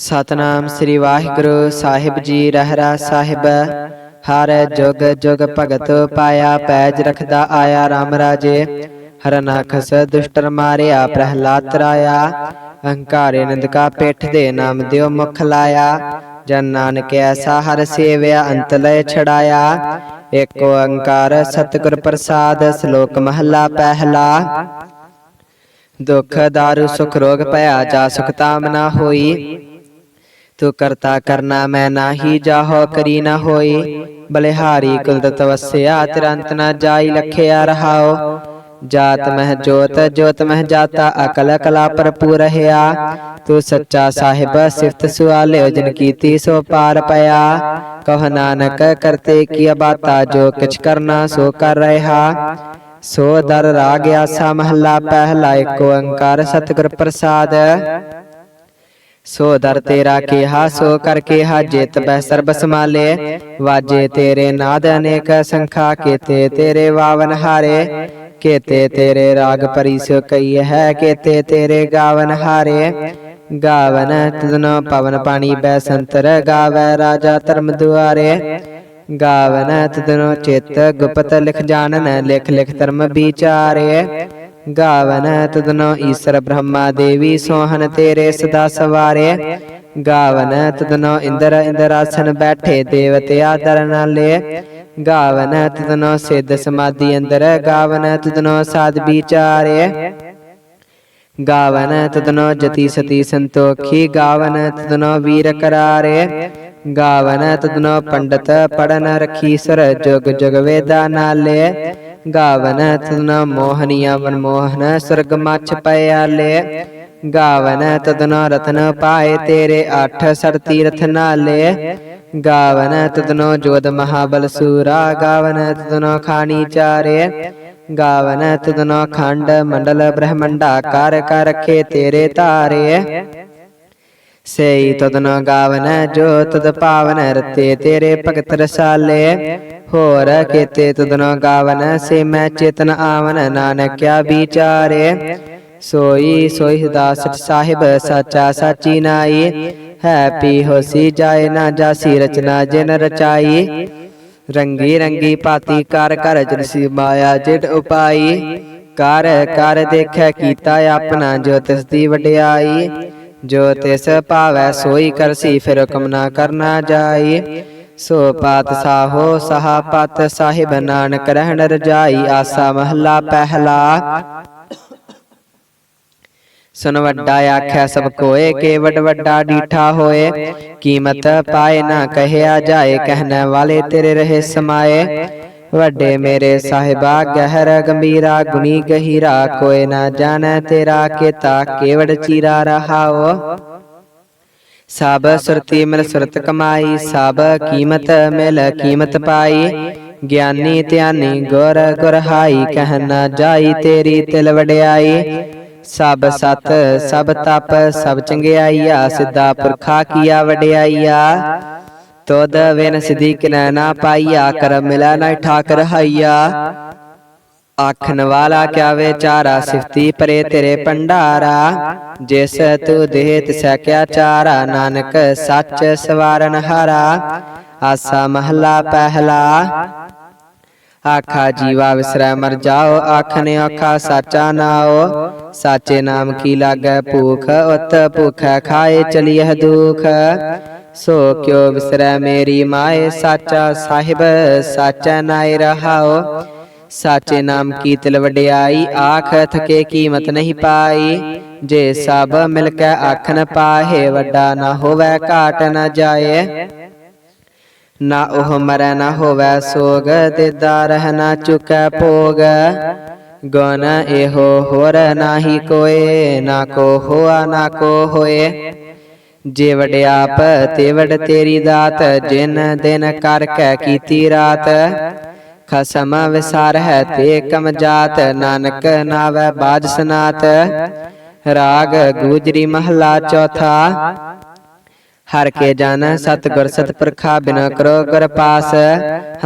ਸਤਨਾਮ ਸ੍ਰੀ ਵਾਹਿਗੁਰੂ ਸਾਹਿਬ ਜੀ, ਰਹਿਰਾ ਸਾਹਿਬ। ਹਰ ਜੁਗ ਜੁਗ ਭਗਤ ਪਾਇਆ, ਪੈਜ ਰਖਦਾ ਆਇਆ RAM ਰਾਜੇ। ਹਰਨਾਖਸ ਦੁਸ਼ਟਰ ਮਾਰਿਆ, ਪ੍ਰਹਿਲਾਦ ਤਰਾਇਆ। ਅਹੰਕਾਰੇ ਨੰਦਕਾ ਪਿੱਠ ਦੇ ਨਾਮ ਦਿਓ ਮੁਖ ਲਾਇਆ। ਜਨ ਨਾਨਕ ਐਸਾ ਹਰ ਸੇਵਿਆ, ਅੰਤ ਲੈ ਛੜਾਇਆ ਏਕ ਓੰਕਾਰ ਸਤਿਗੁਰ ਪ੍ਰਸਾਦ, ਸ਼ਲੋਕ ਮਹਲਾ ਪਹਿਲਾ। ਦੁਖ, ਦਾਰੂ, ਸੁਖ, ਰੋਗ ਭਇਆ ਜਾ ਸੁਖ, ਤਾਮ ਨਾ ਹੋਈ। ਤੂੰ ਕਰਤਾ ਕਰਨਾ ਮੈਂ ਨਾਹੀ ਜਾਹੋ ਕਰੀ ਨਾ ਹੋਈ। ਬਲਿਹਾਰੀ ਕੁਲਦਤ ਵਸਿਆ ਤਿਰੰਤ ਨਾ ਜਾਈ ਲਖਿਆ ਰਹਾਓ। ਜਾਤ ਮਹਿ ਜੋਤ ਜੋਤ ਮਹਿ ਜਾਤਾ ਅਕਲ ਕਲਾ ਭਰਪੂਰ ਰਹਿਆ। ਤੂੰ ਸੱਚਾ ਸਾਹਿਬ ਸਿਫਤ ਸੁਆਲਿਓ ਜਿਨ ਕੀਤੀ ਸੋ ਪਾਰ ਪਿਆ। ਕਹ ਨਾਨਕ ਕਰਤੇ ਕੀ ਬਾਤਾ ਜੋ ਕਿਛ ਕਰਨਾ ਸੋ ਕਰ ਰਹਾ। ਸੋ ਦਰ ਰਾਗ ਆਸਾ ਮਹੱਲਾ ਪਹਿਲਾ ਏਕ ਓੰਕਾਰ ਸਤਿਗੁਰ ਪ੍ਰਸਾਦ। ਸੋ ਦਰ ਤੇਰਾ ਕਿਹਾ, ਸੋ ਕਰ ਕਿਹਾ ਜਿਤ ਬੈ ਸਰਬ ਸਮਾਲੇ ਵਾਜੇ ਤੇਰੇ ਨਾਦ ਅਨੇਕ ਸੰਖਾ, ਕੀਤੇ ਤੇਰੇ ਵਾਵਨ ਹਾਰੇ। ਕੀਤੇ ਤੇਰੇ ਰਾਗ ਪਰੀ ਕਈ ਹੈ, ਕੀਤੇ ਤੇਰੇ ਗਾਵਨ ਹਾਰੇ। ਗਾਵਨ ਤਦਨੋ ਪਵਨ ਪਾਣੀ ਬੈ ਸੰਤਰ, ਗਾਵੈ ਰਾਜਾ ਧਰਮ ਦੁਆਰੇ। ਗਾਵਨ ਤਦਨੋ ਚਿਤ ਗੁਪਤ ਲਿਖ ਜਾਣਨ, ਲਿਖ ਲਿਖ ਧਰਮ ਵਿਚਾਰੇ। ਗਾਵਨ ਤਦਨੋ ਈਸ਼ਰ ਬ੍ਰਹਮਾ ਦੇਵੀ ਸੋਹਨ ਤੇਰੇ ਸਦਾ ਸਵਾਰੇ ਗਾਵਨ ਤਦਨੋ ਇੰਦਰ ਇੰਦਰਾਸਨ ਬੈਠੇ ਦੇਵਤੇ ਆਦਰ ਨਾਲੇ ਗਾਵਨ ਤਦਨੋ ਸਿੱਧ ਸਮਾਧੀ ਅੰਦਰ ਗਾਵਨ ਤਦਨੋ ਸਾਧ ਵਿਚਾਰੇ ਗਾਵਨ ਤਦਨੋ ਜਤੀ ਸਤੀ ਸੰਤੋਖੀ ਗਾਵਨ ਤਦਨੋ ਵੀਰ ਕਰਾਰੇ ਗਾਵਨ ਤਦਨੋ ਪੰਡਤ ਪੜਨ ਰਖੀ ਸੁਰ ਜੁਗ ਜੁਗ ਵੇਦਾ ਨਾਲੇ ਗਾਵਨ ਤਦਨੋ ਮੋਹਨੀਆ ਮਨਮੋਹਨ ਸੁਰਗ ਮਛ ਪਿਆਲੇ ਗਾਵਨ ਤਦਨੋ ਰਤਨ ਪਾਏ ਤੇਰੇ ਅੱਠ ਸਰ ਤੀਰਥ ਨਾਲੇ। ਗਾਵਨ ਤਦਨੋ ਜੋਦ ਮਹਾਬਲ ਸੂਰਾ। ਗਾਵਨ ਤਦਨੋ ਖਾਣੀ ਚਾਰੇ। ਗਾਵਨ ਤਦਨੋ ਖੰਡ ਮੰਡਲ ਬ੍ਰਹਮੰਡਾ ਕਰ ਕਰ ਰਖੇ ਤੇਰੇ ਧਾਰੇ। ਸਈ ਤਦਨੋ ਗਾਵਨ ਜੋ ਤਦ ਪਾਵਨ ਰਤੇ ਤੇਰੇ ਭਗਤ ਰਸਾਲੇ। ਹੋਰ ਕੀਤੇ ਤਦਨੋ ਗਾਵਨ, ਸੇ ਮੈਂ ਚੇਤਨ ਆਵਨ ਨਾਨਕਿਆ ਵਿਚਾਰੇ। ਸੋਈ ਸੋਈ ਦਾਸ ਸਾਹਿਬ, ਸਾਚਾ ਸਾਚੀ ਨਾਈ। ਹੈ ਪੀ ਹੋਸੀ ਜਾਏ ਨਾ ਜਾਸੀ, ਰਚਨਾ ਜਿਨ ਰਚਾਈ। ਰੰਗੀ ਰੰਗੀ ਪਾਤੀ ਕਰ ਕਰ ਜਨਸੀ ਮਾਇਆ ਜਿਟ ਉਪਾਈ। ਕਰ ਕਰ ਦੇਖੈ ਕੀਤਾ ਆਪਣਾ, ਜੋ ਤਿਸ ਦੀ ਵਡਿਆਈ। ਜੋ ਤਿਸ ਭਾਵੈ ਸੋਈ ਕਰਸੀ, ਫਿਰ ਹੁਕਮ ਨਾ ਕਰਨਾ ਜਾਈ। ਸੋ ਪਾਤ ਸਾਹੋ ਸਹਾ ਪਤ ਸਾਹਿਬ ਨਾਨਕ ਰਹਿਣ ਰਜਾਈ ਆਸਾ ਮਹੱਲਾ ਪਹਿਲਾ। ਸੁਨ ਵੱਡਾ ਆਖਿਆ, ਸਭ ਕੋਏ ਕੇ ਵੱਡ ਵੱਡਾ ਡੀਠਾ ਹੋਏ। ਕੀਮਤ ਪਾਏ ਨਾ ਕਹਿਆ ਜਾਏ, ਕਹਿਣ ਵਾਲੇ ਤੇਰੇ ਰਹੇ ਸਮਾਏ। ਵੱਡੇ ਮੇਰੇ ਸਾਹਿਬਾ, ਗਹਿਰ ਗੰਭੀਰਾ, ਗੁਣੀ ਗਹੀਰਾ। ਕੋਏ ਨਾ ਜਾਣੈ ਤੇਰਾ, ਕੀਤਾ ਕੇਵੜ ਚੀਰਾ ਰਹਾਓ। ਸਭ ਸੁਰਤੀ ਮਿਲ ਸੁਰਤ ਕਮਾਈ ਸਭ ਕੀਮਤ ਮਿਲ ਕੀਮਤ ਪਾਈ। ਗਿਆਨੀ ਧਿਆਨੀ ਗੁਰ ਗੁਰਹਾਈ ਕਹਿਣਾ ਜਾਈ ਤੇਰੀ ਤਿਲ ਵਡਿਆਈ। ਸਭ ਸਤ ਸਭ ਤਪ ਸਭ ਚੰਗਿਆਈਆ। ਸਿੱਧਾ ਪੁਰਖਾ ਕੀਆ ਵਡਿਆਈਆ। ਤੋਦ ਵੇਨ ਸਿਧੀ ਕਿਨੈ ਨਾ ਪਾਈਆ। ਕਰ ਮਿਲੈ ਨਾ ਠਾਕਰ ਹਾਈਆ। ਆਖਣ ਵਾਲਾ ਕਿਆ ਵਿਚਾਰਾ ਸਿਫਤੀ ਪਰੇ ਤੇਰੇ ਭੰਡਾਰਾ ਜਿਸ ਤੂ ਦੇਹ ਤਿਸੈ ਕਿਆ ਚਾਰਾ ਨਾਨਕ ਸੱਚ ਸਵਾਰਨ ਹਾਰਾ ਆਸਾ ਮਹਲਾ ਪਹਿਲਾ ਆਖਾ ਜੀਵਾ ਵਿਸਰੈ ਮਰ ਜਾਓ ਆਖਨੇ ਆਖਾ ਸਾਚਾ ਨਾਓ ਸਾਚੇ ਨਾਮ ਕੀ ਲਾਗੈ ਭੂਖ ਉਤ ਭੁਖੈ ਖਾਏ ਚਲੀਹ ਦੁਖ ਸੋ ਕਿਉ ਵਿਸਰੈ ਮੇਰੀ ਮਾਏ ਸਾਚਾ ਸਾਹਿਬ ਸਾਚਾ ਨਾਇ ਰਹਾਓ ਸਾਚੇ ਨਾਮ ਕੀ ਤਿਲ ਵਡਿਆਈ? ਆਖ ਥਕੇ ਕੀਮਤ ਨਹੀਂ ਪਾਈ। ਜੇ ਸਭ ਮਿਲ ਕੇ ਆਖਨ ਪਾਹੇ, ਵੱਡਾ ਨਾ ਹੋਵੇ ਘਾਟ ਨਾ ਜਾਏ। ਨਾ ਉਹ ਮਰੈ, ਨਾ ਹੋਵੇ ਸੋਗ ਦਿਦਾ ਰਹਿ ਨਾ ਚੁਕੈ ਭੋਗ। ਗੁਣ ਇਹੋ ਹੋਰ ਨਾਹੀ ਕੋਏ, ਨਾ ਕੋ ਹੋਆ, ਨਾ ਕੋ ਹੋਏ। ਜੇ ਵਡਿਆਪ ਤੇ ਵਡ ਤੇਰੀ ਦਾਤ, ਜਿਨ ਦਿਨ ਕਰ ਕੈ ਕੀਤੀ ਰਾਤ। ਖਸਮ ਵਿਸਾਰ ਹੈ ਤੇ ਕਮ ਜਾਤ, ਨਾਨਕ ਨਾਵੈ ਬਾਜ ਸਨਾਤ। ਰਾਗ ਗੂਜਰੀ ਮਹਲਾ ਚੌਥਾ। ਹਰ ਕੇ ਜਨ ਸਤਗੁਰ ਸਤਪੁਰਖਾ ਬਿਨ ਕਰੋ ਗੁਰ ਪਾਸ।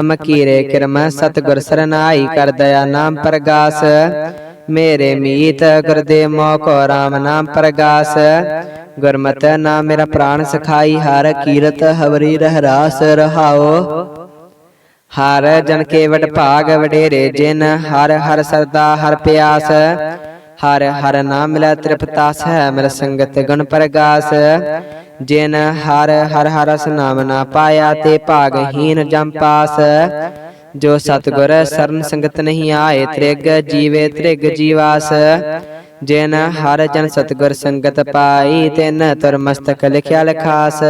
ਹਮ ਕੀਰੇ ਕਿਰਮ ਸਤਗੁਰ ਸਰਨਾਈ ਕਰ ਦਇਆ ਨਾਮ ਪ੍ਰਗਾਸ। ਮੇਰੇ ਮੀਤ ਗੁਰਦੇ ਮੋਹ ਕੋ ਰਾਮ ਨਾਮ ਪ੍ਰਗਾਸ। ਗੁਰਮਤਿ ਨਾਮ ਮੇਰਾ ਪ੍ਰਾਣ ਸਖਾਈ, ਹਰ ਕੀਰਤ ਹਵਰੀ ਰਹਿ ਰਾਸ ਰਹਾਓ। ਹਰ ਜਨ ਕੇ ਵਡ ਭਾਗ ਵਡੇਰੇ ਜਿਨ, ਹਰ ਹਰ ਸਰਦਾ, ਹਰ ਪਿਆਸ। ਹਰ ਹਰ ਨਾਮ ਮਿਲੈ ਤ੍ਰਿਪਤਾਸ ਹੈ ਮਿਲ ਸੰਗਤ ਗੁਣ ਪ੍ਰਗਾਸ। ਜਿਨ, ਹਰ ਹਰ ਹਰਸ ਰਸ ਨਾਮ ਨਾ ਪਾਇਆ, ਤੇ ਭਾਗਹੀਨ ਜਮ ਪਾਸ। ਜੋ ਸਤਗੁਰ ਸਰਨ ਸੰਗਤ ਨਹੀਂ ਆਏ, ਤ੍ਰਿਗ ਜੀਵੇ ਤ੍ਰਿਗ ਜੀਵਾਸ। ਜਿਨ ਹਰ ਜਨ ਸਤਗੁਰ ਸੰਗਤ ਪਾਈ ਤਿਨ ਤੁਰ ਮਸਤਕ ਲਿਖਿਆ ਲਖਾਸ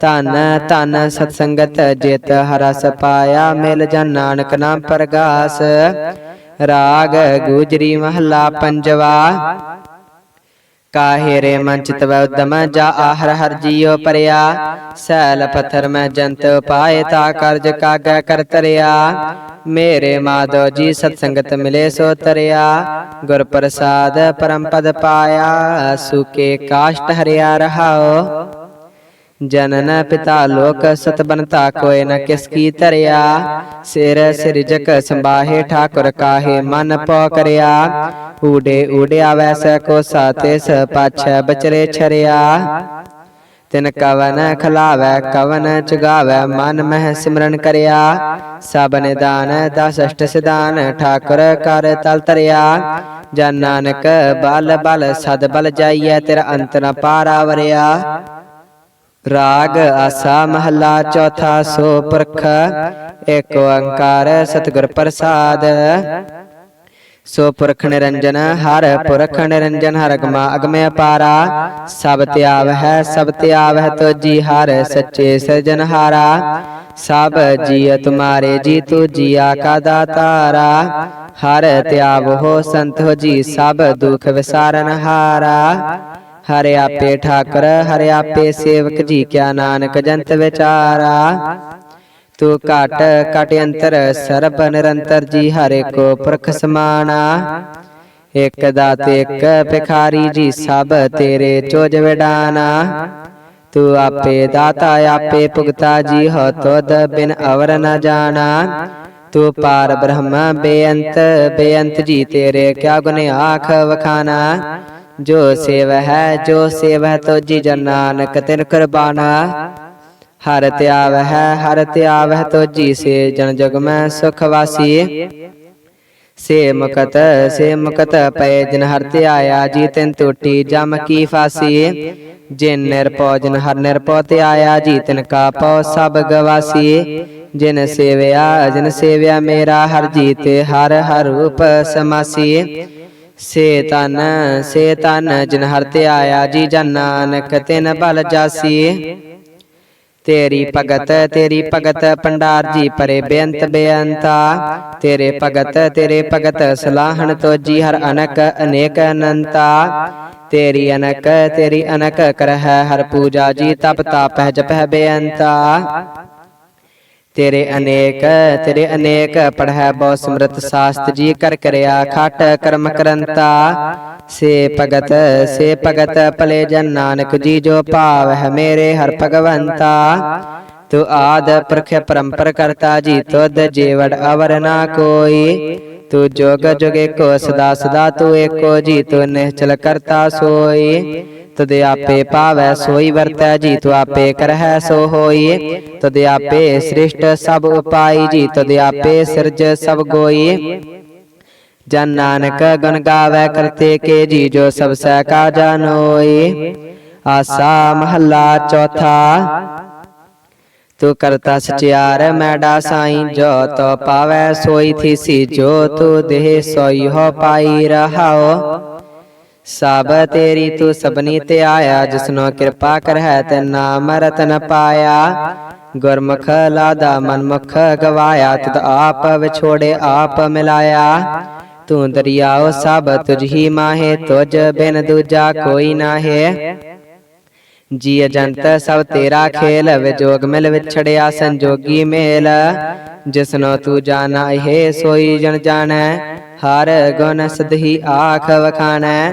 ਧਨ ਧਨ ਸਤ ਸੰਗਤ ਜਿਤ ਹਰਸ ਪਾਇਆ ਮਿਲ ਜਨ ਨਾਨਕ ਨਾਮ ਪ੍ਰਗਾਸ। ਰਾਗ ਗੁਜਰੀ ਮਹਲਾ ਪੰਜਵਾ। ਕਾਹੇ ਰੇ ਮਨ ਚਿਤ ਉਦਮ ਜਾ ਆਹਰ ਹਰ ਜੀਉ ਪਰਿਆ। ਸੈਲ ਪਥਰ ਮੈਂ ਜੰਤ ਪਾਏ ਤਾ ਕਰਜ ਕਾਗੈ ਕਰ ਤਰਿਆ। ਮੇਰੇ ਮਾਧੋ ਜੀ ਸਤ ਸੰਗਤ ਮਿਲੇ ਸੋ ਤਰਿਆ। ਗੁਰ ਪ੍ਰਸਾਦ ਪਰਮ ਪਦ ਪਾਇਆ ਸੁਕੇ ਕਾਸ਼ਟ ਹਰਿਆ ਰਹਾਓ ਜਨਨ ਪਿਤਾ ਲੋਕ ਸਤ ਕੋਇ ਨ ਕਿਸ ਕੀ ਧਰਿਆ। ਸਿਰ ਸਿਰਜਕ ਸੰਬਾਹੇ ਠਾਕੁਰ ਕਾਹੇ ਮਨ ਪੋ ਕਰਿਆ। ਊਡੇ ਊੜਿਆ ਵੈਸੈ ਕੋ ਸਾਤੇ ਸ ਪਾਛੈ ਬਚਰੇ ਛਰਿਆ। ਤਿਨ ਕਵਨ ਖਲਾਵੈ, ਕਵਨ ਚੁਗਾਵੈ, ਮਨ ਮਹਿ ਸਿਮਰਨ ਕਰਿਆ। ਸਭ ਨਿਦਾਨ, ਦਸ ਅਸ਼ਟ ਸਿਧਾਨ, ਠਾਕੁਰ ਕਰ ਤਲ ਤਰਿਆ ਜਨ ਨਾਨਕ ਬਲ ਬਲ, ਸਦ ਬਲ ਜਾਈਐ, ਤੇਰਾ ਅੰਤ ਨ ਪਾਰਾ ਵਰਿਆ। ਰਾਗ ਆਸਾ ਮਹੱਲਾ ਚੌਥਾ ਸੋ ਪੁਰਖ ਏਕ ਓੰਕਾਰ ਸਤਿਗੁਰ ਪ੍ਰਸਾਦ। ਸੋ ਪੁਰਖ ਨਿਰੰਜਨ, ਹਰ ਪੁਰਖ ਨਿਰੰਜਨ, ਹਰ ਅਗਮਾ ਅਗਮੇ ਅਪਾਰਾ। ਸਭ ਧਿਆਵ ਹੈ ਸਭ ਧਿਆਵ ਹੈ ਤੋਜੀ, ਹਰ ਸੱਚੇ ਸਿਰਜਨਹਾਰਾ ਸਭ ਜੀ ਤੁਮਾਰੇ, ਜੀ ਤੂ ਜੀਆ ਕਾ ਦਾਤਾਰਾ ਹਰ ਧਿਆਵ ਹੋ ਸੰਤ ਹੋ ਜੀ ਸਭ ਦੁਖ ਵਿਸਾਰਨ ਹਾਰਾ। ਹਰਿ ਆਪੇ ਠਾਕਰ ਹਰਿ ਆਪੇ ਸੇਵਕ ਜੀ ਕਿਆ ਨਾਨਕ ਜੰਤ ਵਿਚਾਰਾ। ਤੂੰ ਘਟ ਘਟ ਅੰਤਰ ਸਰਬ ਨਿਰੰਤਰ ਜੀ ਹਰੇ ਕੋ ਪੁਰਖ ਸਮਾਨਾ ਇਕ ਦਾਤ ਇਕ ਭਿਖਾਰੀ ਜੀ ਸਭ ਤੇਰੇ ਚੋਜ ਵਿਡਾਨਾ। ਤੂੰ ਆਪੇ ਦਾਤਾ ਆਪੇ ਭੁਗਤਾ ਜੀ ਹੋ ਤੁਧ ਬਿਨ ਅਵਰ ਨ ਜਾਣਾ। ਤੂੰ ਪਾਰ ਬ੍ਰਹਮ ਬੇਅੰਤ ਬੇਅੰਤ ਜੀ ਤੇਰੇ ਕਿਆ ਗੁਣ ਆਖ ਵਖਾਨਾ। ਜੋ ਸੇਵ ਹੈ, ਜੋ ਸੇਵ ਹੈ ਤੋਜੀ ਜਨ ਨਾਨਕ, ਤਿਨ ਕੁਰਬਾਨਾ। ਹਰ ਧਿਆਵ ਹੈ, ਹਰ ਧਿਆਵ ਹੈ ਤੋਜੀ ਸੇ ਜਨ ਜਗ ਮੈਂ ਸੁਖ ਵਾਸੀ। ਸੇ ਮੁਕਤ ਸੇ ਮੁਕਤ ਪਏ ਜਿਨ ਹਰ ਧਿਆਇਆ ਜੀ ਤਿਨ ਟੂਟੀ ਜਮ ਕੀ ਫਾਸੀ। ਜਿਨ ਨਿਰਪਉ ਜਿਨ ਹਰ ਨਿਰਪਉ ਧਿਆਇਆ ਜੀ ਤਿਨ ਕਾ ਪਉ ਸਭ ਗਵਾਸੀ। ਜਿਨ ਸੇਵਿਆ ਜਿਨ ਸੇਵਿਆ ਮੇਰਾ ਹਰ ਜੀਤੇ, ਹਰ ਹਰ ਰੂਪ ਸਮਾਸੀ। ਸੇ ਤਨ ਸੇ ਤਨ, ਜਿਨ ਹਰ ਧਿਆਇਆ ਜੀ ਜਨ ਨਾਨਕ, ਤਿਨ ਬਲ ਜਾਸੀ। ਤੇਰੀ ਭਗਤ ਤੇਰੀ ਭਗਤ ਪੰਡਾਰ ਜੀ ਪਰੇ ਬੇਅੰਤ ਬੇਅੰਤਾ। ਤੇਰੇ ਭਗਤ ਤੇਰੇ ਭਗਤ ਸਲਾਹਣ ਤੋਜੀ ਹਰ ਅਨਕ, ਅਨੇਕ ਅਨੰਤਾ। ਤੇਰੀ ਅਨਕ ਤੇਰੀ ਅਨਕ ਕਰਹਿ ਹਰ ਪੂਜਾ ਜੀ, ਤਪ ਤਾਪਹਿ ਜਪਹਿ ਬੇਅੰਤਾ। ਤੇਰੇ ਅਨੇਕ ਤੇਰੇ ਅਨੇਕ ਪੜਹਿ ਬਹੁ ਸਮਰਤ ਸਾਸਤ ਜੀ ਕਰ ਕਰਿਆ ਖਟ ਕਰਮ ਕਰੰਤਾ। ਸੇ ਭਗਤ ਸੇ ਭਗਤ ਭਲੇ ਜਨ ਨਾਨਕ ਜੀ ਜੋ ਭਾਵ ਹੈ ਮੇਰੇ ਹਰ ਭਗਵੰਤਾ। ਤੂੰ ਆਦ ਪ੍ਰਖ ਪਰੰਪਰ ਕਰਤਾ ਜੀ, ਤੁਧ ਜੀਵੜ ਅਵਰ ਨਾ ਕੋਈ। ਤੂੰ ਜੋਗ ਜੁਗੇ ਕੋ ਸਦਾ ਸਦਾ ਤੂੰ ਏਕੋ ਜੀ, ਤੂੰ ਨਿਹਚਲ ਕਰਤਾ ਸੋਈ। ਤਦ ਆਪੇ ਪਾਵੈ ਸੋਈ ਵਰਤੈ ਜੀ ਤੂੰ ਆਪੇ ਕਰਹਿ, ਸੋ ਹੋਈ ਤਦ ਆਪੇ ਸ੍ਰਿਸ਼ਟ ਸਭ ਉਪਾਈ ਜੀ ਤਦ ਆਪੇ ਸਿਰਜ ਸਭ ਗੋਈ ਜਨ ਨਾਨਕ ਗੁਣ ਗਾਵੇ, ਕਰਤੇ ਕੇ ਜੀ ਜੋ ਸਭ ਸਹਿ ਕਾ ਜਾਨੋਈ ਆਸਾ ਮਹੱਲਾ ਚੌਥਾ, ਤੂੰ ਕਰਤਾ ਸਚਿਆਰ, ਮੈਡਾ ਸਾਈ, ਜੋ ਤੋ ਪਾਵੈ, ਸੋਈ ਥੀਸੀ, ਜੋ ਤੂੰ ਦੇਹ ਸੋਈ ਹੋ ਪਾਈ ਰਹਾਓ। ਸਭ ਤੇਰੀ ਤੂੰ ਸਭਨੀ ਤੇ ਆਇਆ, ਜਿਸਨੋ ਕਿਰਪਾ ਕਰਹਿ ਤੇ ਨਾਮ ਰਤਨ ਪਾਇਆ। ਗੁਰਮੁਖ ਲਾਦਾ ਮਨਮੁਖ ਗਵਾਇਆ ਤਦ ਆਪ ਵਿਛੋੜੇ ਆਪ ਮਿਲਾਇਆ। ਤੂੰ ਦਰਿਆਓ ਸਭ ਤੁਝ ਹੀ ਮਾਹੇ, ਤੁਝ ਬਿਨ ਦੂਜਾ ਕੋਈ ਨਾਹੇ। ਜੀ ਅਜੰਤ ਸਭ ਤੇਰਾ ਖੇਲ, ਵਿਜੋਗ ਮਿਲ ਵਿਛੜਿਆ ਸੰਜੋਗੀ ਮੇਲ। ਜਿਸਨੋ ਤੂੰ ਜਾਣਾ, ਇਹ ਸੋਈ ਜਨ ਜਾਣੈ, ਹਰ ਗੁਣ ਸਦਹੀ ਆਖ ਵਖਾਣੈ।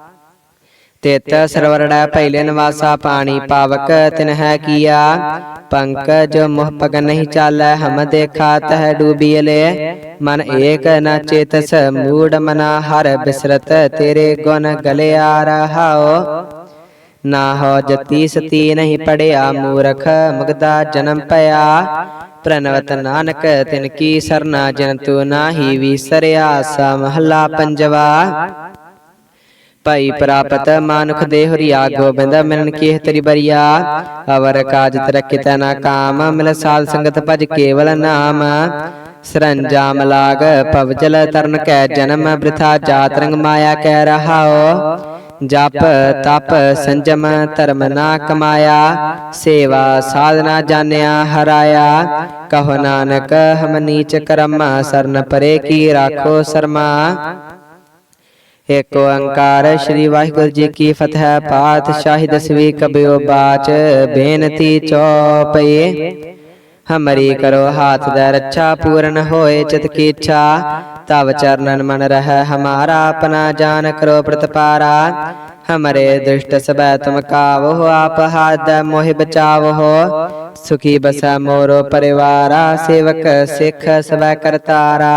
ਤਿਤ ਸਰਵਰੜਾ ਪਹਿਲੇ ਨਿਵਾਸਾ ਪਾਣੀ ਪਾਵਕ ਤਿਨਹਿ ਕੀਆ। ਪੰਕਜ ਮੁਹ ਪਗ ਨਹੀਂ ਚਾਲੈ ਹਮ ਦੇਖਾ ਤਹ ਡੂਬੀਲੇ ਮਨ ਏਕ ਨ ਚੇਤਸ ਮੂੜ ਮਨਾ ਹਰ ਬਿਸਰਤ ਤੇਰੇ ਗੁਣ ਗਲਿਆ ਰਹਾਓ ਨਾ ਹੋ ਜਤੀ ਸਤੀ ਨਹੀਂ ਪੜਿਆ ਮੂਰਖ ਮੁਗਦਾ ਜਨਮ ਪਿਆ ਪ੍ਰਨਵਤ ਨਾਨਕ ਤਿਨ ਕੀ ਸਰਨਾ ਜਨ ਤੂ ਨਾਹੀ ਵਿਸਰਿਆ ਸਾ ਮਹਲਾ ਪੰਜਵਾ। ਭਾਈ ਪ੍ਰਾਪਤ ਮਾਨੁਖ ਦੇ ਹਰੀਆ ਗੋਬਿੰਦ ਮਿਲਨ ਕੀ ਤੇਰੀ ਬਰੀਆ? ਅਵਰ ਕਾਜ ਤਰਕਿਤ ਨਾ ਕਾਮ ਮਿਲ ਸਾਧ ਸੰਗਤ ਭਜ ਕੇਵਲ ਨਾਮ। ਸਰੰਜਾਮ ਲਾਗ ਪਵਜਲ ਤਰਨ ਕੈ ਜਨਮ ਬ੍ਰਿਥਾ ਜਾਤ ਰੰਗ ਮਾਇਆ ਕਹਿ ਰਹਾਓ। ਜਪ ਤਪ ਸੰਜਮ ਧਰਮ ਨਾ ਕਮਾਇਆ। ਸੇਵਾ ਸਾਧਨਾ ਜਾਣਿਆ ਹਰਾਇਆ। ਕਹੋ ਨਾਨਕ ਹਮ ਨੀਚ ਕਰਮ ਸਰਨ ਪਰੇ ਕੀ ਰਾਖੋ ਸਰਮਾ। ਏਕ ਓੰਕਾਰ ਸ੍ਰੀ ਵਾਹਿਗੁਰੂ ਜੀ ਕੀ ਫਤਿਹ, ਪਾਤਸ਼ਾਹੀ ਦਸਵੀਂ ਕਬਿਓ ਬਾਚ, ਬੇਨਤੀ ਚੋਪਈ ਹਮਰੀ ਕਰੋ ਹਾਥ ਦਾ ਰੱਛਾ ਪੂਰਨ ਹੋਏ ਚਿਤ ਕੀ ਇੱਛਾ। ਤਵ ਚਰਨਨ ਮਨ ਰਹਿ ਹਮਾਰਾ, ਆਪਣਾ ਜਾਨ ਕਰੋ ਪ੍ਰਤਪਾਰਾ। ਹਮਰੇ ਦੁਸ਼ਟ ਸਬੈ ਤੁਮ ਕਾਵੋ, ਆਪ ਹਾਦ ਮੋਹਿ ਬਚਾਵੋ। ਸੁਖੀ ਬਸੈ ਮੋਰੋ ਪਰਿਵਾਰਾ, ਸੇਵਕ ਸਿੱਖ ਸਬੈ ਕਰਤਾਰਾ।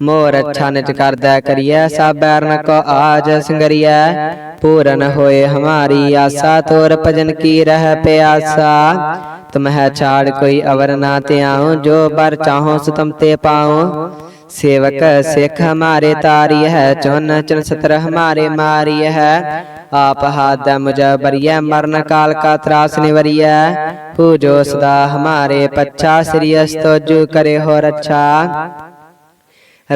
ਮੋਰ ਅੱਛਾ ਨਿਜ ਕਰਦਾ ਕਰੀਐ ਸਭ ਬੈਰਨ ਕੋ ਆਜ ਸੰਗਰੀਐ। ਪੂਰਨ ਹੋਏ ਹਮਾਰੀ ਆਸਾ ਤੋਰ ਭਜਨ ਕੀ ਰਹਿ ਪਿਆਸਾ। ਤੁਮਹਿ ਛਾੜ ਕੋਈ ਅਵਰ ਨਾ ਤਿਆਉ ਜੋ ਬਰ ਚਾਹੋ ਸੋ ਤੁਮ ਤੇ ਪਾਉ। ਸੇਵਕ ਸਿੱਖ ਹਮਾਰੇ ਤਾਰੀ ਹੈ ਚੁਨ ਚਨ ਸਤਰ ਹਮਾਰੇ ਮਾਰੀ ਹੈ। ਆਪ ਹਾਦ ਮੁਝ ਬਰੀਐ ਮਰਨ ਕਾਲ ਕਾ ਤਰਾਸ ਨਿਵਰੀਐ। ਪੂਜੋ ਸਦਾ ਹਮਾਰੇ ਪੱਛਾ ਸ੍ਰੀ ਅਸਤੋ ਜੂ ਕਰੇ ਹੋ ਰੱਛਾ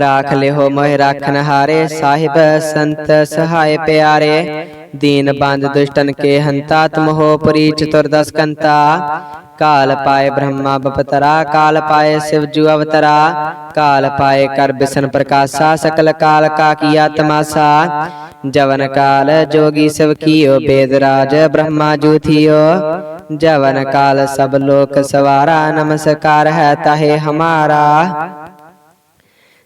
ਰਾਖ ਲਿਓ ਮੋਹਿ ਰਾਖਨ ਹਾਰੇ ਸਾਹਿਬ ਸੰਤ ਸਹਾਇ ਪਿਆਰੇ। ਦੀਨ ਬੰਦ ਦੁਸ਼ਟਨ ਕੇ ਹੰਤਾ ਤੁਮ ਹੋ ਪਰੀ ਚਤੁਰਦਸ ਕੰਤਾ। ਕਾਲ ਪਾਏ ਬ੍ਰਹਮਾ ਬਪਤਰਾ। ਕਾਲ ਪਾਏ ਸਿਵ ਜੂ ਅਵਤਰਾ। ਕਾਲ ਪਾਏ ਕਰ ਬਿਸ਼ਨ ਪ੍ਰਕਾਸ਼ਾ। ਸਕਲ ਕਾਲ ਕਾ ਕੀਆ ਤਮਾਸਾ। ਜਵਨ ਕਾਲ ਜੋਗੀ ਸਿਵ ਕੀਓ ਬੇਦ ਰਾਜ ਬ੍ਰਹਮਾ ਜੂ ਥਿਓ। ਜਵਨ ਕਾਲ ਸਭ ਲੋਕ ਸਵਾਰਾ। ਨਮਸਕਾਰ ਹੈ ਤਾਹੇ ਹਮਾਰਾ।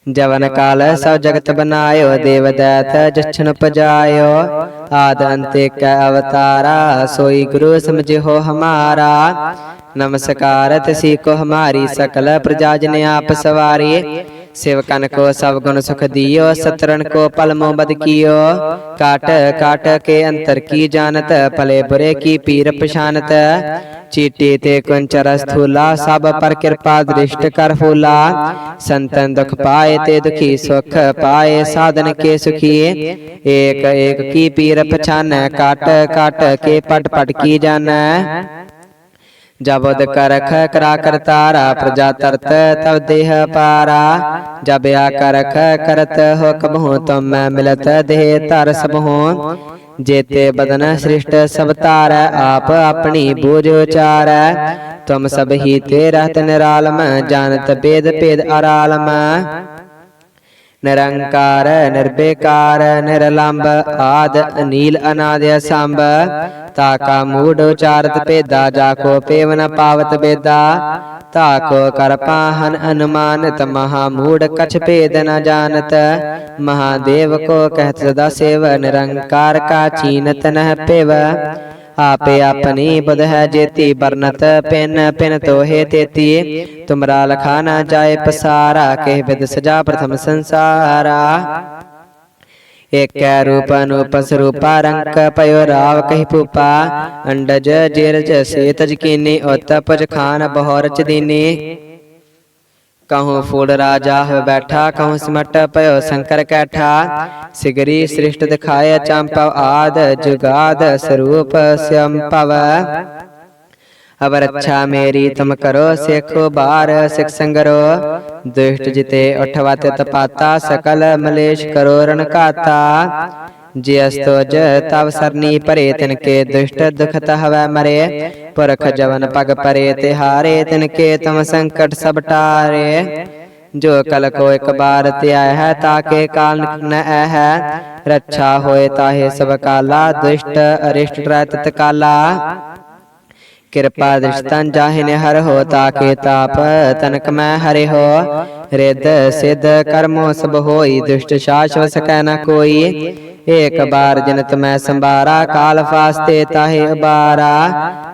ਜਵਨ ਕਾਲ ਸਭ ਜਗਤ ਬਨਾਇਓ ਦੇਵ ਦੈਤ ਜਛਨ ਪਜਾਇਓ ਆਦ ਅੰਤੇ ਕੈ ਅਵਤਾਰਾ ਸੋਈ ਗੁਰੂ ਸਮਝਿਓ ਹਮਾਰਾ ਨਮਸਕਾਰ ਤਸੀ ਕੋ ਹਮਾਰੀ ਸਕਲ ਪ੍ਰਜਾ ਜਨ ਆਪ ਸਵਾਰੀ सेवकन को सब गुण सुख दियो सतरन को पल मोहब्बत कियो काट काट के अंतर की जानत भले बुरे की पीर पछानत चीटी ते कुंचर स्थूला सब पर कृपा दृष्ट कर फूला। संतन दुख पाए ते दुखी, सुख पाए साधन के सुखी। एक एक की पीर पछान, काट काट के पट पट की जान। जब उद करख करा कर तारा, प्रजा तरत तब देह पारा। जब या करख करत हो कबहू तुम मिलत देह तर सब ਜੇਤੇ ਬਦਨ ਸ੍ਰਿਸ਼ਟ ਸਭ ਤਾਰੈ ਆਪ ਆਪਣੀ ਬੂਝ ਉਚਾਰੈ ਤੁਮ ਸਭ ਹੀ ਤੇ ਰਹਤ ਨਿਰਾਲਮ, ਜਾਣਤ ਭੇਦ ਭੇਦ ਅਰਾਲਮ। ਨਿਰੰਕਾਰ ਨਿਰਬੇਕਾਰ ਨਿਰਲੰਭ ਆਦ, ਅਨੀਲ, ਅਨਾਦ, ਅਸੰਭ। ਤਾਕਾ ਮੂੜ, ਉਚਾਰਤ ਭੇਦਾ, ਜਾ ਕੋ ਪੇਵ ਨ ਪਾਵਤ ਬੇਦਾ ਤਾਕੋ ਕਰ ਪਾਹਨ, ਅਨੁਮਾਨਤ, ਮਹਾ ਮੂੜ, ਕਛ ਭੇਦ ਨ ਜਾਣਤ। ਮਹਾਦੇਵ ਕੋ ਕਹਿਤ ਸਦਾ ਸੇਵ, ਨਿਰੰਕਾਰ ਕਾ ਚੀਨਤ ਨਹਿ ਪੇਵ ਆਪੇ ਆਪਣੀ ਬੁਧ ਹੈ ਜੇਤੀ ਬਰਨਤ ਪਿਨ ਪਿਨ ਤੋਹੇ ਤੇਤੀ ਤੁਮਰਾ ਲਖਾ ਨਾ ਜਾਏ ਪਸਾਰਾ, ਕਹਿ ਵਿਦ ਸਜਾ ਪ੍ਰਥਮ ਸੰਸਾਰਾ। ਏਕੈ ਰੂਪ ਅਨੂਪ ਸਰੂਪਾ ਰੰਕ ਪਇਓ ਰਾਵ ਕਹਿ ਪੂਪਾ ਅੰਡਜ ਜਿਰਜ ਸੇਤਜ ਕੀਨੀ ਉਤ ਖਾਨ ਬਹੁਰਚ ਦੀਨੀ। ਕਹੂੰ ਫੂਲ ਰਾਜਾ ਹੋ ਬੈਠਾ ਕਹੂੰ ਸਿਮਟ ਪਇਓ ਸ਼ੰਕਰ ਕੈਠਾ ਸਿਗਰੀ ਸ੍ਰਿਸ਼ਟ ਦਿਖਾਇ ਚੰਪਵ ਆਦ ਜੁਗਾਦ ਸਰੂਪ ਸੰਪਵ ਅਬ ਰੱਛਾ ਮੇਰੀ ਤੁਮ ਕਰੋ, ਸਿੱਖੋ ਬਾਰ, ਸਿਖ ਸੰਗਰੋ। ਦੁਸ਼ਟ ਜਿਤੇ ਉਠਵਤ ਤਪਾਤਾ, ਸਕਲ ਮਲੇਸ਼ ਕਰੋ ਰਣ ਘਾਤਾ। ਜੇ ਅਸਤੋਜ ਤਵ ਸਰਨੀ ਪਰੇ ਤਿਨ ਕੇ ਦੁਸ਼ਟ ਦੁਖਤ ਹਵੈ ਮਰੇ। ਪੁਰਖ ਜਵਨ ਪਗ ਪਰੇ, ਤਿਹਾਰੇ ਤਿਨ ਕੇ ਤਮ ਸੰਕਟ ਸਭ ਜੋ ਕਲ ਕੋ ਇੱਕ ਬਾਰ ਧਿਆਇ ਹੈ ਤਾਕੇ ਕਾਲ ਨ ਹੈ। ਰੱਛਾ ਹੋਏ ਤਾਹੇ ਸਭ ਕਾਲਾ, ਦੁਸ਼ਟ ਅਰਿਸ਼ਟ ਤ੍ਰੈ ਤਤ ਕਿਰਪਾ ਦ੍ਰਿਸ਼ਟੰ ਜਾਹਿਨੇ ਹਰ ਹੋ ਤਾਕੇ ਤਾਪ ਤਨਕ ਮੈਂ ਹਰਿ ਹੋ। ਰਿੱਧ ਸਿੱਧ ਕਰਮੋ ਸਭ ਹੋਈ ਦੁਸ਼ਟ ਸ਼ਾਸਵ ਸਕੈ ਨ ਕੋਈ। ਏਕ ਬਾਰ ਜਨਤ ਮੈਂ ਸੰਭਾਰਾ ਕਾਲ ਫਾਸਤੇ ਤਾਹੇ ਉਬਾਰਾ।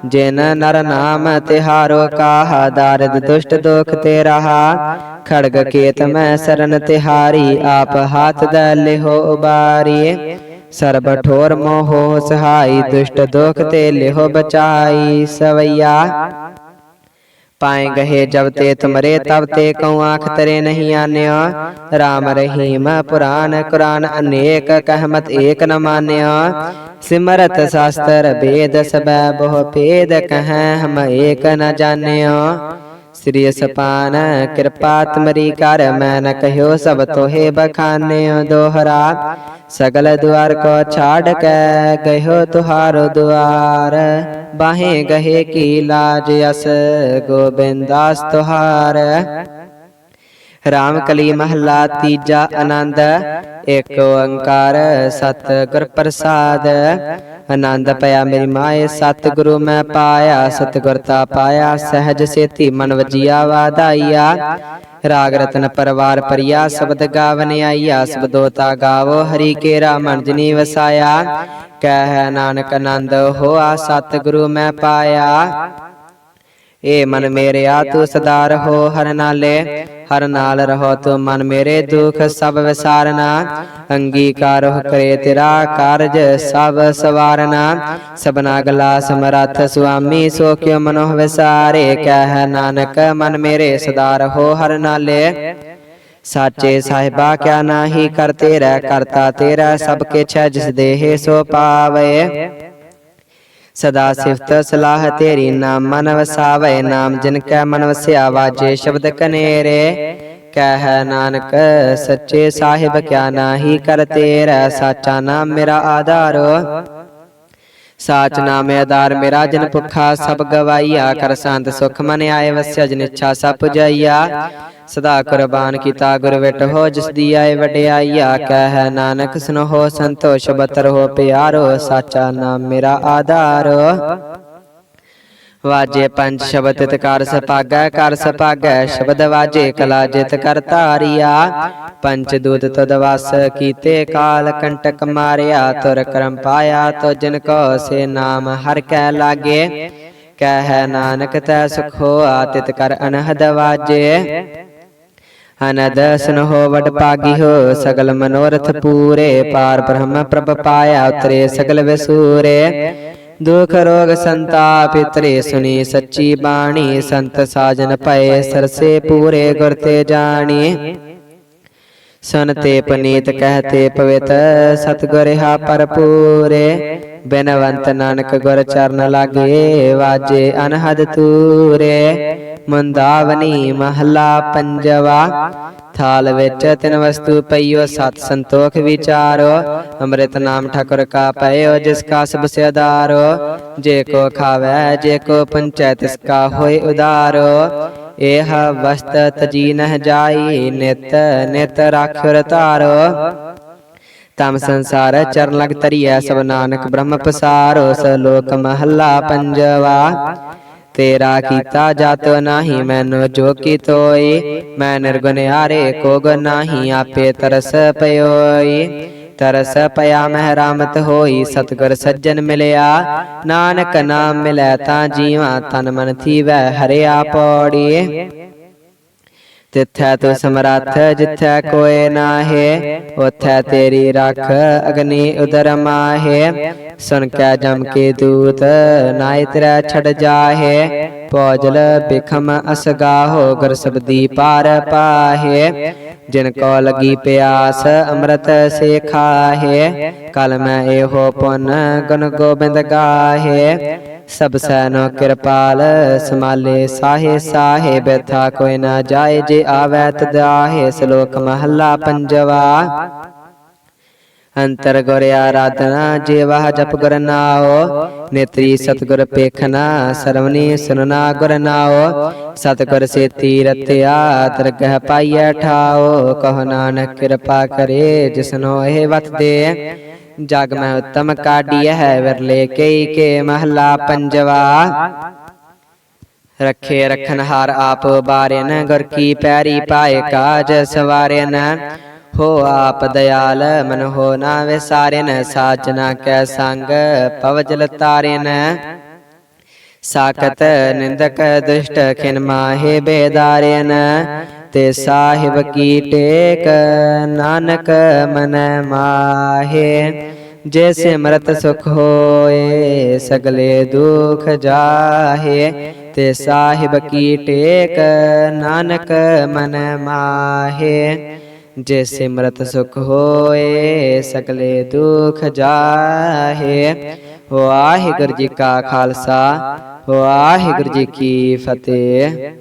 ਜਿਨ ਨਰ ਨਾਮ ਤਿਹਾਰੋ ਕਾਹਾ ਦਾਰਿਦ ਦੁਸ਼ਟ ਦੁਖ ਤੇ ਰਹਾ। ਖੜਗ ਕੇਤ ਮੈਂ ਸਰਨ ਤਿਹਾਰੀ ਆਪ ਹਾਥ ਦੇ ਲਿਹੋ ਉਬਾਰੀ ਸਰਬ ਠੋਰ ਮੋਹ ਸਹਾਈ, ਦੁਸ਼ਟ ਦੁਖ ਤੇ ਲਿਹੋ ਬਚਾਈ, ਸਵਈਆ। ਪਾਏ ਗਏ ਜਬ ਤੇ ਤੁਮਰੇ, ਤਬ ਤੇ ਕਉ ਆਖ ਤਰੇ ਨਹੀਂ ਆਨਿਆ। RAM ਰਹੀਮ ਪੁਰਾਨ ਕੁਰਾਨ, ਅਨੇਕ ਕਹਿਮਤ ਏਕ ਨ ਮਾਨਿਓ ਸਿਮਰਤ ਸ਼ਾਸਤਰ ਵੇਦ ਸਬੈ ਬਹੁ ਭੇਦ ਕਹੈ ਹਮ ਏਕ ਨ ਜਾਣਿਓ ਸ੍ਰੀ ਸਪਾਨ ਕਿਰਪਾ ਤੁਮਰੀ ਕਰ ਮੈਂ ਨ ਕਹਿਓ ਸਭ ਤੋਹੇ ਬਖਾਨਿਓ ਦੋਹਰਾ ਸਗਲ ਦੁਆਰ ਕੋ ਛਾੜ ਕੇ ਗਇਓ ਤੁਹਾਰੋ ਦੁਆਰ ਬਾਹੇ ਗਹੇ ਕੀ ਲਾਜ ਅਸ ਗੋਬਿੰਦਾਸ ਤੁਹਾਰ ਰਾਮ ਕਲੀ ਮਹਲਾ ਤੀਜਾ ਆਨੰਦ। ਏਕ ਓੰਕਾਰ ਸਤਿਗੁਰ ਪ੍ਰਸਾਦ। ਆਨੰਦ ਪਿਆ ਮੇਰੀ ਮਾਏ ਸਤ ਮੈਂ ਪਾਇਆ, ਸਤਿਗੁਰ ਤਾ ਪਾਇਆ, ਸਹਿਜ ਸੇਤੀ ਮਨ ਵਜੀਆ ਵਾਧਾਈਆ। ਰਾਗ ਰਤਨ ਪਰਵਾਰ ਪਰਿਆ ਸ਼ਬਦ ਗਾਵਨ ਆਈਆ ਸਬਦੋਤਾ ਗਾਵੋ, ਹਰੀ ਕੇਰਾ ਮਨ ਜਨੀ ਵਸਾਇਆ। ਕਹਿ ਨਾਨਕ ਆਨੰਦ ਹੋਆ, ਸਤਿਗੁਰੂ ਮੈਂ ਪਾਇਆ। ਏ ਮਨ ਮੇਰਿਆ ਤੂੰ ਸਦਾ ਰਹੋ ਹਰ ਨਾਲੇ, ਹਰ ਨਾਲ ਰਹੋ ਤੂੰ ਮਨ ਮੇਰੇ ਦੁਖ ਸਭ ਵਿਸਾਰਨਾ। ਅੰਗੀਕਾਰ ਹੋ ਕਰੇ ਤੇਰਾ ਕਾਰਜ ਸਭ ਸਵਾਰਨਾ। ਸਬਨਾ ਗਲਾ ਸਮਰੱਥ ਸੁਆਮੀ, ਸੋ ਕਿਉ ਮਨੋ ਵਿਸਾਰੇ? ਕਹਿ ਨਾਨਕ, ਮਨ ਮੇਰੇ ਸਦਾ ਰਹੋ ਹਰ ਨਾਲੇ। ਸਾਚੇ ਸਾਹਿਬਾ, ਕਿਆ ਨਾਹੀ ਕਰ ਤੇਰਾ, ਕਰਤਾ ਤੇਰਾ ਸਭ ਕਿਛ ਹੈ ਜਿਸ ਦੇਹ ਸੋ ਪਾਵੇ। ਸਦਾ ਸਿਫਤ ਸਲਾਹ ਤੇਰੀ ਨਾਮ ਮਨ ਵਸਾਵੇ ਨਾਮ ਜਿਨ ਕੈ ਮਨ ਵਸਿਆ ਵਾਜੇ ਸ਼ਬਦ ਕਨੇਰੇ। ਕਹਿ ਨਾਨਕ ਸੱਚੇ ਸਾਹਿਬ ਕਿਆ ਨਾਹੀ ਕਰ ਤੇਰਾ ਸਾਚਾ ਨਾਮ ਮੇਰਾ ਆਧਾਰੋ। ਸਾਚ ਨਾਮ ਆਧਾਰ ਮੇਰਾ ਜਨ ਭੁਖਾ ਸਭ ਗਵਾਈਆ ਕਰ ਸੰਤ ਸੁਖ ਮਨ ਆਏ ਵਸਿਆ ਜਨ ਇੱਛਾ ਸਭ ਪੁਜਾਈਆ ਸਦਾ ਕੁਰਬਾਨ ਕੀਤਾ ਗੁਰ ਵਿਟ ਹੋ ਜਿਸ ਦੀ ਆਏ ਵਡਿਆਈਆ। ਕਹਿ ਨਾਨਕ ਸੁਨੋ ਸੰਤੋਸ਼ ਬਤਰ ਹੋ ਪਿਆਰੋ ਸਾਚਾ ਨਾਮ ਮੇਰਾ ਆਧਾਰ। ਵਾਜੇ ਪੰਜ ਸ਼ਬਦ ਤਿਤ ਕਰ ਸਪਾਗੈ ਕਰ ਸਪਾਗੈ ਸ਼ਬਦ ਵਾਜੇ ਕਲਾ ਜਿਤ ਕਰ ਧਾਰਿਆ। ਪੰਚ ਦੂਤ ਤਦ ਵਸ ਕੀਤੇ ਕਾਲ ਕੰਟਕ ਮਾਰਿਆ, ਤੁਰ ਕਰਮ ਪਾਇਆ ਤੋ ਜਿਨ ਕੋ ਸੇ ਨਾਮ ਹਰ ਕੈ ਲਾਗੇ। ਕਹਿ ਨਾਨਕ ਤੈ ਸੁਖੋ ਹੋਆ, ਤਿਤ ਕਰ ਅਨਹਦ ਵਾਜੇ। ਅਨਦ ਸੁਨਹੁ ਵਡ ਪਾਗੀ ਹੋ, ਸਗਲ ਮਨੋਰਥ ਪੂਰੇ। ਪਾਰ ਬ੍ਰਹਮ ਪ੍ਰਭ ਪਾਇਆ, ਉਤਰੇ ਸਗਲ ਵਿਸੂਰੇ। ਦੁਖ ਰੋਗ ਸੰਤਾਪ ਇਤਰੇ ਸੁਨੀ ਸੱਚੀ ਬਾਣੀ ਸੰਤ ਸਾਜਨ ਪਏ ਸਰਸੇ ਪੂਰੇ ਗੁਰ ਤੇ ਜਾਣੀ ਸੁਨ ਤੇ ਪਨੀਤ ਕਹਤੇ ਪਵਿੱਤ ਸਤਿਗੁਰ ਹਾ ਪਰਪੂਰੇ ਬਿਨਵੰਤ ਨਾਨਕ ਗੁਰ ਚਰਨ ਲਾਗੇ ਵਾਜੇ ਅਨਹਦ ਤੂਰੇ ਮੁੰਦਾਵਨੀ ਮਹਲਾ ਪੰਜਵਾ ਥਾਲ ਵਿੱਚ ਤਿਨ ਵਸਤੂ ਪਈਓ, ਸਤ ਸੰਤੋਖ ਵਿਚਾਰੋ, ਅੰਮ੍ਰਿਤ ਨਾਮ ਠਾਕੁਰ ਕਾ ਪਇਓ ਜਿਸ ਕਾ ਸਭ ਸਿਆਦਾਰੋ ਜੇ ਕੋ ਖਾਵੇ, ਜੇ ਕੋ ਪੰਚੈ, ਤਿਸ ਕਾ ਹੋਏ ਉਦਾਰੋ। ਇਹ ਵਸਤ ਤਜੀ ਨਹ ਜਾਈ, ਨਿਤ ਨਿਤ ਰਾਖਿਰ ਧਾਰੋ। ਤਮ ਸੰਸਾਰ ਚਰਨ ਲਗ ਤਰੀਐ ਸਭ ਨਾਨਕ ਬ੍ਰਹਮ ਪਸਾਰੋ ਸਲੋਕ ਮਹੱਲਾ ਪੰਜਵਾ। ਤੇਰਾ ਕੀਤਾ ਜਾਤ ਨਾਹੀ ਮੈਨੋ ਜੋ ਕੀ ਤੋਈ ਮੈਂ ਨਿਰਗੁਣ ਹਾਰੇ ਕੋ ਗੁਣ ਨਾਹੀ ਆਪੇ ਤਰਸ ਪਇਓਈ। ਤਰਸ ਪਿਆ ਮਹਿ ਰਾਮਤ ਹੋਈ ਸਤਗੁਰ ਸੱਜਣ ਮਿਲਿਆ। ਨਾਨਕ ਨਾਮ ਮਿਲੈ ਤਾਂ ਜੀਵਾ ਤਨ ਮਨ ਥੀਵੈ ਹਰਿਆ ਪੌੜੀ। ਤਿੱਥੈ ਤੂੰ ਸਮਰੱਥ ਜਿੱਥੈ ਕੋਏ ਨਾਹੇ ਉਥੈ ਤੇਰੀ ਰੱਖ ਅਗਨੀ ਉਦਰ ਮਾਹੇ। ਸੁਨ ਕੈ ਜਮ ਕੇ ਦੂਤ ਨਾਇ ਤੇਰਾ ਛੜ ਜਾਹੇ। ਪੌਜਲ ਬਿਖਮ ਅਸਗਾਹੋ ਗੁਰ ਸਬਦੀ ਪਾਰ ਪਾਹੇ। ਜਿਨ ਕੋ ਲਗੀ ਪਿਆਸ ਅੰਮ੍ਰਿਤ ਸੇ ਖਾਹੇ ਕਲ ਮੈਂ ਇਹੋ ਪੁਨ ਗੁਣ ਗੋਬਿੰਦ ਗਾਹੇ। ਸਭ ਸੈਨੋ ਕਿਰਪਾਲ, ਸਮਾਲੇ ਸਾਹੇ ਸਾਹੇ ਬੈਠਾ ਕੋਈ ਨਾ ਜਾਏ, ਜੇ ਆਵੈ ਤਦਾਹੇ ਸ਼ਲੋਕ ਮਹੱਲਾ ਪੰਜਵਾ। ਅੰਤਰ ਗੁਰ ਆਰਾਧਨਾ ਜੀਵਾ ਜਪ ਗੁਰ ਨਾਓ ਨੇਤਰੀ ਸਤਗੁਰ ਪੇਖਨਾ, ਸਰਵਨੀ ਸੁਨਨਾ ਗੁਰ ਨਾਓ ਸਤਗੁਰ ਸੇ ਤੀਰਤਿਆ ਦਰਗਹ ਪਾਈਐ ਠਾਓ ਕਹ ਨਾਨਕ ਕਿਰਪਾ ਕਰੇ ਜਿਸਨੋ ਇਹ ਵਤ ਦੇ ਜਗ ਮੈਂ ਉਤਮ ਕਾਢੀ ਹੈ ਵਿਰਲੇ ਕਈ ਕੇ ਮਹਲਾ ਪੰਜਵਾ। ਰੱਖੇ ਰਖਨਹਾਰ ਆਪ ਬਾਰਿਨ ਗੁਰ ਕੀ ਪੈਰੀ ਪਾਏ ਕਾਜ ਸਵਾਰਿਨ ਹੋ ਆਪ ਦਇਆਲ ਮਨ ਹੋ ਨਾ ਵਿਸਾਰਿਨ ਸਾਜਨਾ ਕੈ ਸੰਗ ਪਵਜਲ ਤਾਰਿਨ ਸਾਕਤ ਨਿੰਦਕ ਦੁਸ਼ਟ ਖਿਨ ਮਾਹੇ ਬੇਦਾਰਿਨ ਤੇ ਸਾਹਿਬ ਕੀ ਟੇਕ? ਨਾਨਕ ਮਨ ਮਾਹੇ, ਜੇ ਸਿਮਰਤ ਸੁਖ ਹੋਏ, ਸਗਲੇ ਦੁਖ ਜਾਹੇ, ਤੇ ਸਾਹਿਬ ਕੀ ਟੇਕ? ਨਾਨਕ ਮਨ ਮਾਹੇ, ਜੇ ਸਿਮਰਤ ਸੁਖ ਹੋਏ, ਸਗਲੇ ਦੁਖ ਜਾਹੇ। ਵਾਹਿਗੁਰੂ ਜੀ ਕਾ ਖਾਲਸਾ, ਵਾਹਿਗੁਰੂ ਜੀ ਕੀ ਫਤਿਹ।